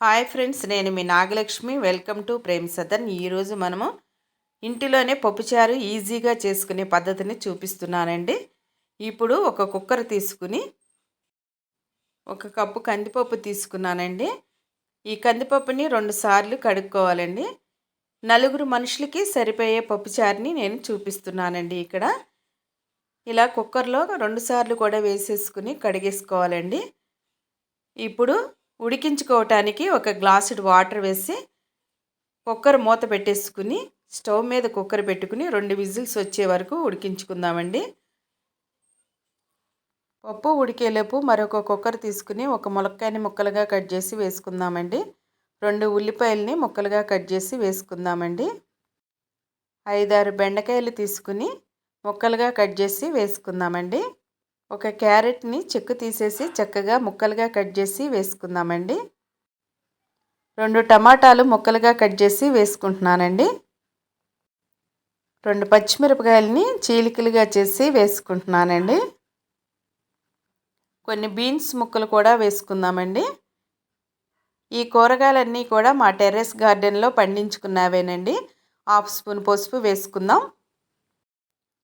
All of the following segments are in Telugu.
హాయ్ ఫ్రెండ్స్ నేను మీ నాగలక్ష్మి. వెల్కమ్ టు ప్రేమ్ సదన్ ఈరోజు మనము ఇంటిలోనే పప్పుచారు ఈజీగా చేసుకునే పద్ధతిని చూపిస్తున్నానండి. ఇప్పుడు ఒక కుక్కర్ తీసుకుని ఒక కప్పు కందిపప్పు తీసుకున్నానండి. ఈ కందిపప్పుని రెండు సార్లు కడుక్కోవాలండి. నలుగురు మనుషులకి సరిపోయే పప్పుచారుని నేను చూపిస్తున్నానండి ఇక్కడ. ఇలా కుక్కర్లో రెండు సార్లు కూడా వేసేసుకుని కడిగేసుకోవాలండి. ఇప్పుడు ఉడికించుకోవటానికి ఒక గ్లాసుడు వాటర్ వేసి కుక్కర్ మూత పెట్టేసుకుని స్టవ్ మీద కుక్కర్ పెట్టుకుని రెండు విజిల్స్ వచ్చే వరకు ఉడికించుకుందామండి. పప్పు ఉడికేలోపు మరొక కుక్కర్ తీసుకుని ఒక ములక్కాయని ముక్కలుగా కట్ చేసి వేసుకుందామండి. రెండు ఉల్లిపాయలని ముక్కలుగా కట్ చేసి వేసుకుందామండి. ఐదారు బెండకాయలు తీసుకుని ముక్కలుగా కట్ చేసి వేసుకుందామండి. ఒక క్యారెట్ని చెక్కు తీసేసి చక్కగా ముక్కలుగా కట్ చేసి వేసుకుందామండి. రెండు టమాటాలు ముక్కలుగా కట్ చేసి వేసుకుంటున్నానండి. రెండు పచ్చిమిరపకాయలని చీలికలుగా చేసి వేసుకుంటున్నానండి. కొన్ని బీన్స్ ముక్కలు కూడా వేసుకుందామండి. ఈ కూరగాయలన్నీ కూడా మా టెర్రస్ గార్డెన్లో పండించుకున్నవేనండి. హాఫ్ స్పూన్ పసుపు వేసుకుందాం.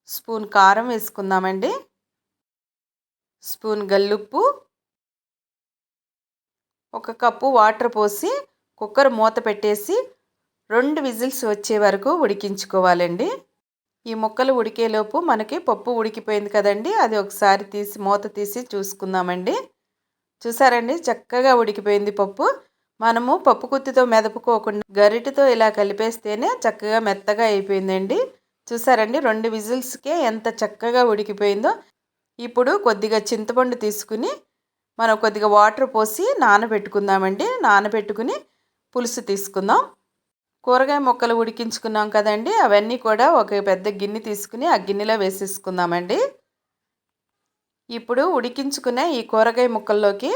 స్పూన్ కారం వేసుకుందామండి. స్పూన్ గల్లుప్పు ఒక కప్పు వాటర్ పోసి కుక్కర్ మూత పెట్టేసి రెండు విజిల్స్ వచ్చే వరకు ఉడికించుకోవాలండి. ఈ ముక్కలు ఉడికేలోపు మనకి పప్పు ఉడికిపోయింది కదండి అది ఒకసారి తీసి మూత తీసి చూసుకుందామండి. చూసారండి చక్కగా ఉడికిపోయింది పప్పు. మనము పప్పు కుత్తితో మెదపుకోకుండా గరిటతో ఇలా కలిపేస్తేనే చక్కగా మెత్తగా అయిపోయిందండి. చూసారండి రెండు విజిల్స్కే ఎంత చక్కగా ఉడికిపోయిందో. ఇప్పుడు కొద్దిగా చింతపండు తీసుకుని మనం కొద్దిగా వాటర్ పోసి నానబెట్టుకుందామండి. నానబెట్టుకుని పులుసు తీసుకుందాం. కూరగాయ ముక్కలు ఉడికించుకున్నాం కదండి. అవన్నీ కూడా ఒక పెద్ద గిన్నె తీసుకుని ఆ గిన్నెలో వేసేసుకుందామండి. ఇప్పుడు ఉడికించుకునే ఈ కూరగాయ ముక్కల్లోకి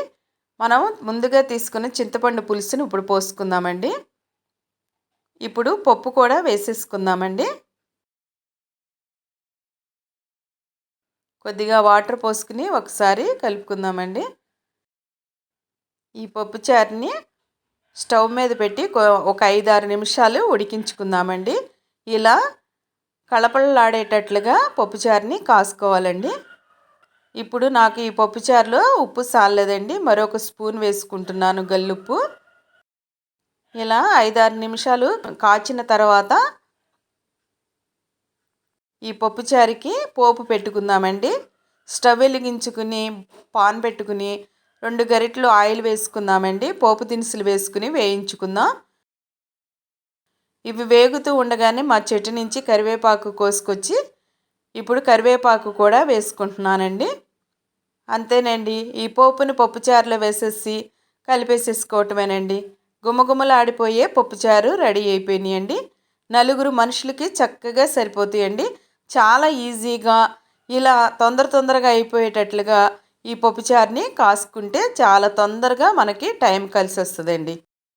మనం ముందుగా తీసుకున్న చింతపండు పులుసుని ఇప్పుడు పోసుకుందామండి. ఇప్పుడు పప్పు కూడా వేసేసుకుందామండి. కొద్దిగా వాటర్ పోసుకుని ఒకసారి కలుపుకుందామండి. ఈ పప్పు చారుని స్టవ్ మీద పెట్టి ఒక ఐదు ఆరు నిమిషాలు ఉడికించుకుందామండి. ఇలా కళపళలాడేటట్లుగా పప్పుచారుని కాసుకోవాలండి. ఇప్పుడు నాకు ఈ పప్పుచారులో ఉప్పు సాలేదండి మరొక స్పూన్ వేసుకుంటున్నాను గల్లుప్పు. ఇలా ఐదారు నిమిషాలు కాచిన తర్వాత ఈ పప్పుచారుకి పోపు పెట్టుకుందామండి. స్టవ్ వెలిగించుకుని పాన్ పెట్టుకుని రెండు గరిటలు ఆయిల్ వేసుకుందామండి. పోపు దినుసులు వేసుకుని వేయించుకుందాం. ఇవి వేగుతూ ఉండగానే మా చెట్టు నుంచి కరివేపాకు కోసుకొచ్చి ఇప్పుడు కరివేపాకు కూడా వేసుకుంటున్నానండి. అంతేనండి ఈ పోపుని పప్పుచారులో వేసేసి కలిపేసేసుకోవటమేనండి. గుమగుమలాడిపోయే పప్పుచారు రెడీ అయిపోయినాయండి. నలుగురు మనుషులకి చక్కగా సరిపోతాయండి. చాలా ఈజీగా ఇలా తొందర తొందరగా అయిపోయేటట్లుగా ఈ పప్పుచారుని కాసుకుంటే చాలా తొందరగా మనకి టైం కలిసి వస్తుందండి